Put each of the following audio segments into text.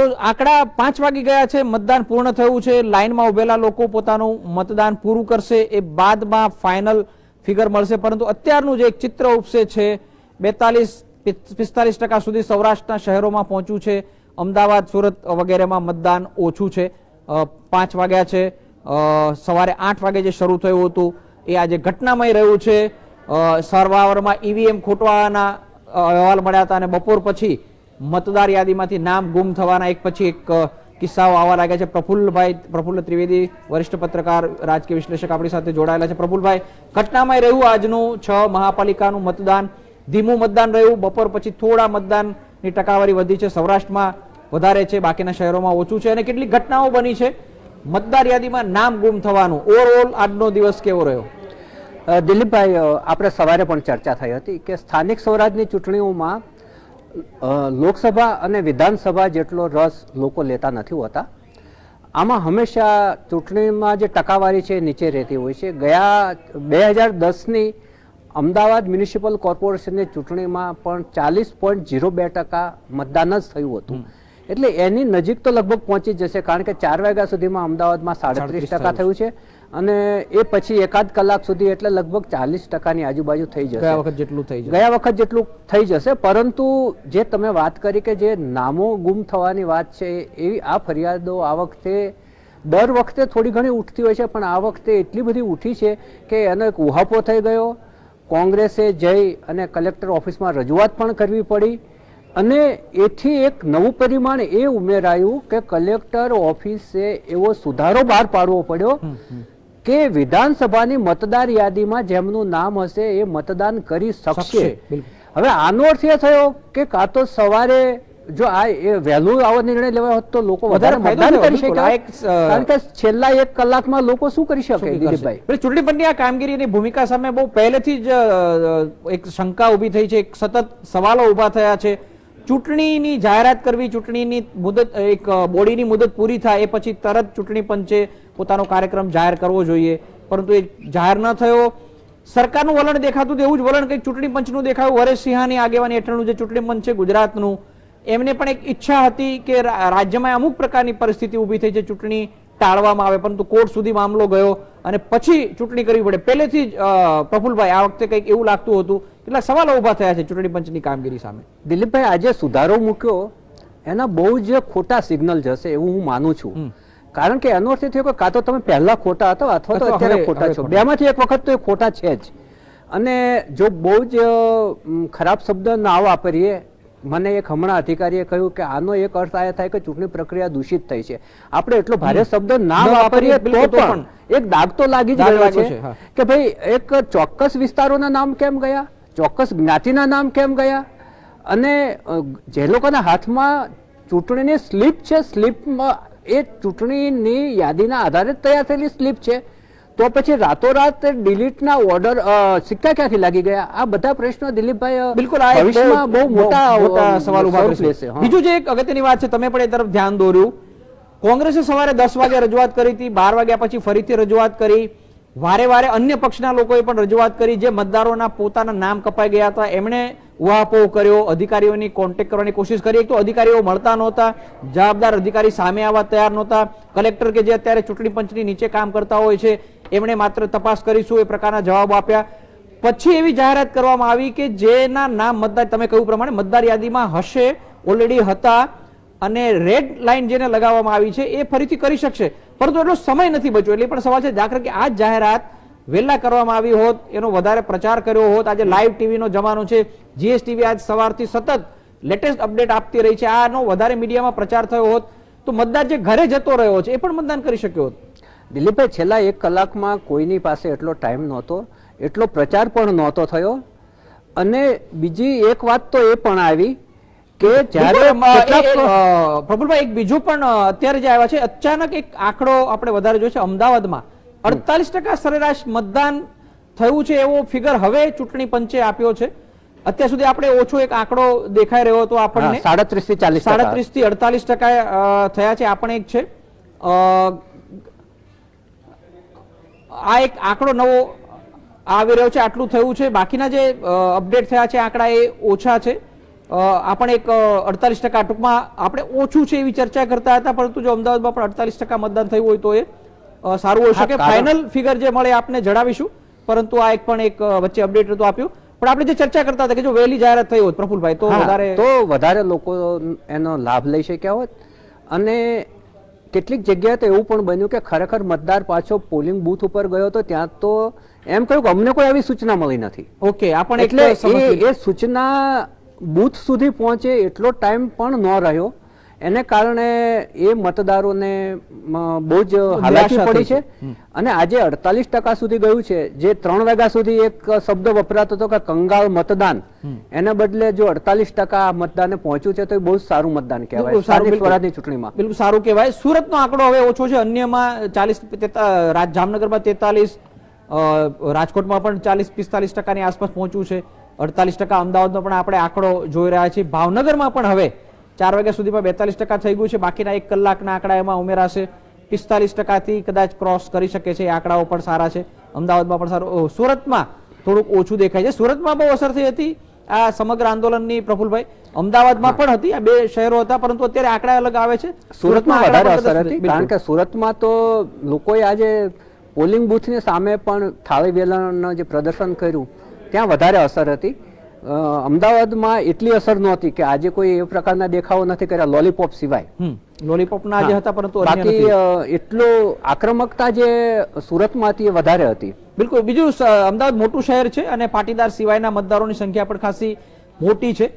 તો આંકડા પાંચ વાગી ગયા છે મતદાન પૂર્ણ થયું છે લાઇનમાં ઉભેલા લોકો પોતાનું મતદાન પૂરું કરશે એ બાદમાં ફાઇનલ ફિગર મળશે. પરંતુ અત્યારનું જે એક ચિત્ર ઉપસે છે બેતાલીસ પિસ્તાલીસ ટકા સુધી સૌરાષ્ટ્રના શહેરોમાં પહોંચ્યું છે અમદાવાદ સુરત વગેરેમાં મતદાન ઓછું છે. પાંચ વાગ્યા છે સવારે આઠ વાગે જે શરૂ થયું હતું એ આજે ઘટનામય રહ્યું છે. અ, ઈવીએમ ખોટવાના અહેવાલ મળ્યા હતા અને બપોર પછી મતદાર યાદીમાંથી નામ ગુમ થવાના એક પછી એક કિસ્સાઓ આવવા લાગ્યા છે. પ્રફુલ્લભાઈ, પ્રફુલ્લ ત્રિવેદી, વરિષ્ઠ પત્રકાર, રાજકીય વિશ્લેષક આપણી સાથે જોડાયેલા છે. પ્રફુલભાઈ ઘટનામાં રહ્યું આજનું છ મહાપાલિકાનું મતદાન. ધીમું મતદાન રહ્યું. બપોર પછી થોડા મતદાનની ટકાવારી વધી છે. સૌરાષ્ટ્રમાં વધારે છે. બાકીના શહેરોમાં ઓછું છે. અને કેટલી ઘટનાઓ બની છે? મતદાર યાદીમાં નામ ગુમ થવાનું. ઓવરઓલ આજનો દિવસ કેવો રહ્યો? દિલીપભાઈ આપણે સવારે પણ ચર્ચા થઈ હતી કે સ્થાનિક સ્વરાજની ચૂંટણીઓમાં લોકસભા અને વિધાનસભા જેટલો રસ લોકો લેતા નથી હોતા. આમાં હંમેશા ચૂંટણીમાં જે ટકાવારી છે નીચે રહેતી હોય છે. ગયા બે હજાર દસની અમદાવાદ મ્યુનિસિપલ કોર્પોરેશનની ચૂંટણીમાં પણ ચાલીસ પોઈન્ટ ઝીરો બે ટકા મતદાન જ થયું હતું. એટલે એની નજીક તો લગભગ પહોંચી જ જશે કારણ કે ચાર વાગ્યા સુધીમાં અમદાવાદમાં સાડત્રીસ ટકા થયું છે. અને એ પછી એકાદ કલાક સુધી એટલે લગભગ ચાલીસ ટકાની આજુબાજુ થઈ જશે. ગયા વખત જેટલું થઈ જશે. ગયા વખત જેટલું થઈ જશે પરંતુ જે તમે વાત કરી કે જે નામો ગુમ થવાની વાત છે એવી આ ફરિયાદો આ વખતે દર વખતે થોડી ઘણી ઉઠતી હોય છે પણ આ વખતે એટલી બધી ઉઠી છે કે એનો એક ઉહાપો થઈ ગયો. કોંગ્રેસે જઈ અને કલેક્ટર ઓફિસમાં રજૂઆત પણ કરવી પડી. અને એથી એક નવું પરિમાણ એ ઉમેરાયું કે કલેક્ટર ઓફિસે એવો સુધારો બહાર પાડવો પડ્યો કે વિધાનસભાની મતદાર યાદીમાં જેમનું નામ હશે એ મતદાન કરી શકશે. હવે આનો અર્થ એ થયો કે કાં તો સવારે જો આ એ વહેલું આવો નિર્ણય લેવા હોત તો લોકો વધારે વધારે મતદાન કરી શકે કારણ કે છેલ્લા એક કલાકમાં લોકો શું કરી શકે દિલીપભાઈ? ચૂંટણી પંચની આ કામગીરીની ભૂમિકા સામે બહુ પહેલેથી જ એક શંકા ઊભી થઈ છે એક સતત સવાલો ઊભા થયા છે. ચૂંટણીની જાહેરાત કરવી, ચૂંટણીની મુદત, એક બોડીની મુદત પૂરી થાય એ પછી તરત ચૂંટણી પંચે પોતાનો કાર્યક્રમ જાહેર કરવો જોઈએ. પરંતુ એ જાહેર ન થયો. સરકારનું વલણ દેખાતું એવું જ વલણ કંઈક ચૂંટણી પંચનું દેખાયું. હરેશ સિંહાની આગેવાની હેઠળનું જે ચૂંટણી પંચ છે ગુજરાતનું, એમને પણ એક ઈચ્છા હતી કે રાજ્યમાં અમુક પ્રકારની પરિસ્થિતિ ઊભી થઈ છે ચૂંટણી ટાળવામાં આવે. પરંતુ કોર્ટ સુધી મામલો ગયો અને પછી ચૂંટણી કરવી પડે. પહેલેથી જ પ્રફુલભાઈ, આ વખતે કંઈક એવું લાગતું હતું કેટલાક સવાલો ઊભા થયા છે ચૂંટણી પંચની કામગીરી સામે. દિલીપભાઈ આજે સુધારો મૂક્યો એના બહુ જ ખોટા સિગ્નલ જશે એવું હું માનું છું. કારણ કે એનો અર્થ થયો કે કાં તો તમે પહેલા ખોટા હતા અથવા તો અત્યારે ખોટા છો. બેમાંથી એક વખત તો એ ખોટા છે જ. અને જો બહુ જ ખરાબ શબ્દ ના વાપરીએ મને એક હમણાં અધિકારીએ કહ્યું કે આનો એક અર્થ આ થાય કે ચૂંટણી પ્રક્રિયા દૂષિત થઈ છે. આપણે એટલો ભારે શબ્દ ના વાપરીએ તો પણ એક દાગ તો લાગી જ ગયો છે કે ભાઈ એક ચોક્કસ વિસ્તારોના નામ કેમ ગયા? ચોક્કસ જ્ઞાતિના નામ કેમ ગયા? અને જે લોકોના હાથમાં ચૂંટણીની સ્લીપ છે સ્લીપમાં એ ચૂંટણીની યાદીના આધારે તૈયાર થયેલી સ્લીપ છે. તો પછી રાતોરાત ડિલીટના ઓર્ડર સિક્કા ક્યાંથી લાગી ગયા? આ બધા પ્રશ્નો દિલીપભાઈ બિલકુલ આ ભવિષ્યમાં બહુ મોટા મોટા સવાલ ઊભા હા. બીજું જે એક અગત્યની વાત છે તમે પણ એ તરફ ધ્યાન દોર્યું. કોંગ્રેસે સવારે દસ વાગે રજૂઆત કરી હતી બાર વાગ્યા પછી ફરીથી રજૂઆત કરી. વારે વારે અન્ય પક્ષના લોકોએ પણ રજૂઆત કરી જે મતદારોના પોતાના નામ કપાઈ ગયા હતા. એમણે ઉહાપોહ કર્યો, અધિકારીઓની કોન્ટેક્ટ કરવાની કોશિશ કરી. તો અધિકારીઓ મળતા નહોતા, જવાબદાર અધિકારી સામે આવવા તૈયાર નહોતા. કલેક્ટર કે જે અત્યારે ચૂંટણી પંચની નીચે કામ કરતા હોય છે, એમણે માત્ર તપાસ કરીશું, એ પ્રકારના જવાબ આપ્યા. પછી એવી જાહેરાત કરવામાં આવી કે જેના નામ મતદાર, તમે કહ્યું પ્રમાણે મતદાર યાદીમાં હશે ઓલરેડી હતા. અને રેડ લાઈન જેને લગાવવામાં આવી છે, એ ફરીથી કરી શકશે. પરંતુ એટલો સમય નથી બચ્યો. એટલે પણ સવાલ છે દાખલા કે આ જાહેરાત વહેલા કરવામાં આવી હોત, એનો વધારે પ્રચાર કર્યો હોત. આજે લાઈવ ટીવીનો જમાનો છે. જીએસટીવી આજ સવારથી સતત લેટેસ્ટ અપડેટ આપતી રહી છે. આનો વધારે મીડિયામાં પ્રચાર થયો હોત, તો મતદાર જે ઘરે જતો રહ્યો છે, એ પણ મતદાન કરી શક્યો હોત. દિલીપભાઈ છેલ્લા એક કલાકમાં કોઈની પાસે એટલો ટાઈમ નહોતો, એટલો પ્રચાર પણ નહોતો થયો. અને બીજી એક વાત તો એ પણ આવી કે જ્યારે પ્રફુલ્લભાઈ એક બીજું પણ અત્યારે જે આવ્યા છે અચાનક એક આંકડો આપણે વધારે જોયો છે અમદાવાદમાં. અડતાલીસ ટકા સરેરાશ મતદાન થયું છે એવો ફિગર હવે ચૂંટણી પંચે આપ્યો છે. અત્યાર સુધી આપણે ઓછો એક આંકડો દેખાઈ રહ્યો હતો આપણને. સાડત્રીસથી ચાલીસ સાડત્રીસથી અડતાલીસ ટકા થયા છે આપણે એક છે. આ એક આંકડો નવો આવી રહ્યો છે આટલું થયું છે. બાકીના જે અપડેટ થયા છે આંકડા એ ઓછા છે. અ, આ પણ એક અડતાલીસ ટકા ટૂંકમાં આપણે ઓછું છે એવી ચર્ચા કરતા હતા પરંતુ જો અમદાવાદમાં પણ અડતાલીસ ટકા મતદાન થયું હોય તો એ સારું હોઈ શકે. ફાઇનલ ફિગર જે મળે આપને જણાવીશું પરંતુ આ એક પણ એક વચ્ચે અપડેટ હતું આપ્યું. પણ આપણે જે ચર્ચા કરતા હતા કે જો વહેલી જાહેરાત થઈ હોત પ્રફુલભાઈ તો વધારે તો વધારે લોકો એનો લાભ લઈ શક્યા હોત. અને કેટલીક જગ્યાએ તો એવું પણ બન્યું કે ખરેખર મતદાર પાછો પોલિંગ બૂથ ઉપર ગયો તો ત્યાં તો એમ કહ્યું કે અમને કોઈ આવી સૂચના મળી નથી. ઓકે આપણે એટલે એ સૂચના બૂથ સુધી પહોંચે એટલો ટાઈમ પણ ન રહ્યો. એને કારણે એ મતદારોને બહુ જ હાલાકી પડી છે. અને આજે અડતાલીસ ટકા સુધી ગયું છે. જે ત્રણ વાગ્યા સુધી એક શબ્દ વપરાતો હતો કે કંગાળ મતદાન. એના બદલે જો અડતાલીસ ટકા મતદાને પહોંચ્યું છે તો એ બહુ સારું મતદાન કહેવાય. સ્થાનિક સ્વરાજની ચૂંટણીમાં. બિલકુલ સારું કહેવાય. સુરતનો આંકડો હવે ઓછો છે. અન્યમાં ચાલીસ જામનગરમાં તેતાલીસ રાજકોટમાં પણ ચાલીસ પિસ્તાલીસ ટકાની આસપાસ પહોંચ્યું છે. અડતાલીસ ટકા અમદાવાદનો પણ આપણે આંકડો જોઈ રહ્યા છીએ. ભાવનગરમાં પણ હવે ચાર વાગ્યા સુધીમાં બેતાલીસ ટકા થઈ ગયું છે. બાકીના એક કલાકના આંકડા એમાં ઉમેરાશે. પિસ્તાલીસ ટકાથી કદાચ ક્રોસ કરી શકે છે. આંકડાઓ પણ સારા છે. અમદાવાદમાં પણ સારું. સુરતમાં થોડુંક ઓછું દેખાય છે. સુરતમાં બહુ અસર થઈ હતી આ સમગ્ર આંદોલનની પ્રફુલભાઈ. અમદાવાદમાં પણ હતી. આ બે શહેરો હતા પરંતુ અત્યારે આંકડા અલગ આવે છે. સુરતમાં વધારે અસર હતી કારણ કે સુરતમાં તો લોકોએ આજે પોલિંગ બુથની સામે પણ થાળી વેલણનું જે પ્રદર્શન કર્યું ત્યાં વધારે અસર હતી. અમદાવાદમાં એટલી અસર નહોતી કે આજે કોઈ એ પ્રકારના દેખાવો નથી કર્યા લોલીપોપ સિવાય. લોલીપોપના જે હતા પરંતુ બાકી એટલો આક્રમકતા જે સુરતમાં હતી એ વધારે હતી. બિલકુલ. બીજું અમદાવાદ મોટું શહેર છે અને પાટીદાર સિવાયના મતદારોની સંખ્યા પણ ખાસી મોટી છે.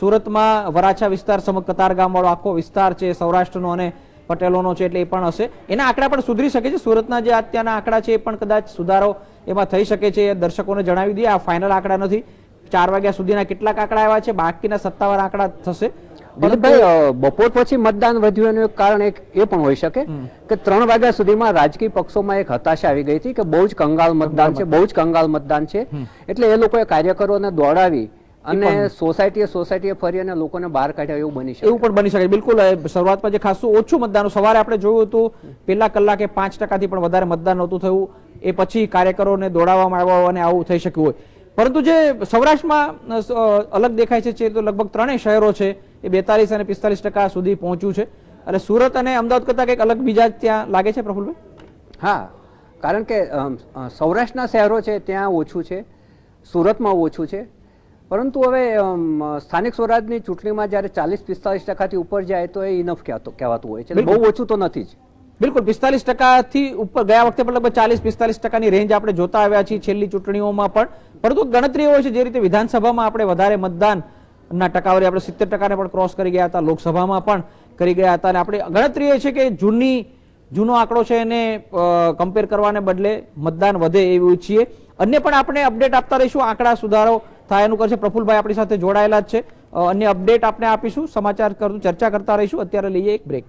સુરતમાં વરાછા વિસ્તાર સમ કતારગામ વાળો આખો વિસ્તાર છે સૌરાષ્ટ્રનો અને પટેલોનો છે એટલે એ પણ હશે. એના આંકડા પણ સુધરી શકે છે. સુરતના જે અત્યારના આંકડા છે એ પણ કદાચ સુધારો એમાં થઈ શકે છે દર્શકોને જણાવી દઈએ. આ ફાઇનલ આંકડા નથી. ચાર વાગ્યા સુધીના કેટલાક આંકડા આવ્યા છે. બાકીના સત્તાવાર આંકડા થશે. દિલીપભાઈ બપોર પછી મતદાન વધ્યું એનું એક કારણ એક એ પણ હોઈ શકે કે ત્રણ વાગ્યા સુધીમાં રાજકીય પક્ષોમાં એક હતાશા આવી ગઈ હતી કે બહુ જ કંગાળ મતદાન છે બહુ જ કંગાળ મતદાન છે. એટલે એ લોકોએ કાર્યકરોને દોડાવી અને સોસાયટીએ સોસાયટીએ ફરી અને લોકોને બહાર કાઢ્યા એવું બની શકે. એવું પણ બની શકે. બિલકુલ શરૂઆતમાં જે ખાસું ઓછું મતદાન સવારે આપણે જોયું હતું પહેલા કલાકે પાંચ ટકાથી પણ વધારે મતદાન નહોતું થયું. એ પછી કાર્યકરોને દોડાવવામાં આવ્યા અને આવું થઈ શક્યું હોય. પરંતુ જે સૌરાષ્ટ્રમાં અલગ દેખાય છે છે તો લગભગ ત્રણેય શહેરો છે એ બેતાલીસ અને પિસ્તાલીસ ટકા સુધી પહોંચ્યું છે. અને સુરત અને અમદાવાદ કરતાં કંઈક અલગ બીજા ત્યાં લાગે છે પ્રફુલભાઈ? હા કારણ કે સૌરાષ્ટ્રના શહેરો છે ત્યાં ઓછું છે સુરતમાં ઓછું છે. પરંતુ હવે સ્થાનિક સ્વરાજની ચૂંટણીમાં જ્યારે ચાલીસ પિસ્તાલીસ ટકાથી ઉપર જાય તો એ ઇનફ કહેવાતું હોય છે. એટલે બહુ ઓછું તો નથી જ. બિલકુલ પિસ્તાલીસ ટકાથી ઉપર ગયા વખતે પણ લગભગ ચાલીસ પિસ્તાલીસ ટકાની રેન્જ આપણે જોતા આવ્યા છીએ છેલ્લી ચૂંટણીઓમાં પણ. પરંતુ ગણતરી હોય છે જે રીતે વિધાનસભામાં આપણે વધારે મતદાન ના ટકાવારી આપણે સિત્તેર ટકાને પણ ક્રોસ કરી ગયા હતા લોકસભામાં પણ કરી ગયા હતા. અને આપણે ગણતરી એ છે કે જૂની જૂનો આંકડો છે એને કમ્પેર કરવાને બદલે મતદાન વધે એવું ઈચ્છીએ અન્ય પણ આપણે અપડેટ આપતા રહીશું. આંકડા સુધારો થાય એનું કરશે. પ્રફુલભાઈ આપણી સાથે જોડાયેલા જ છે. અન્ય અપડેટ આપણે આપીશું. સમાચાર ચર્ચા કરતા રહીશું. અત્યારે લઈએ એક બ્રેક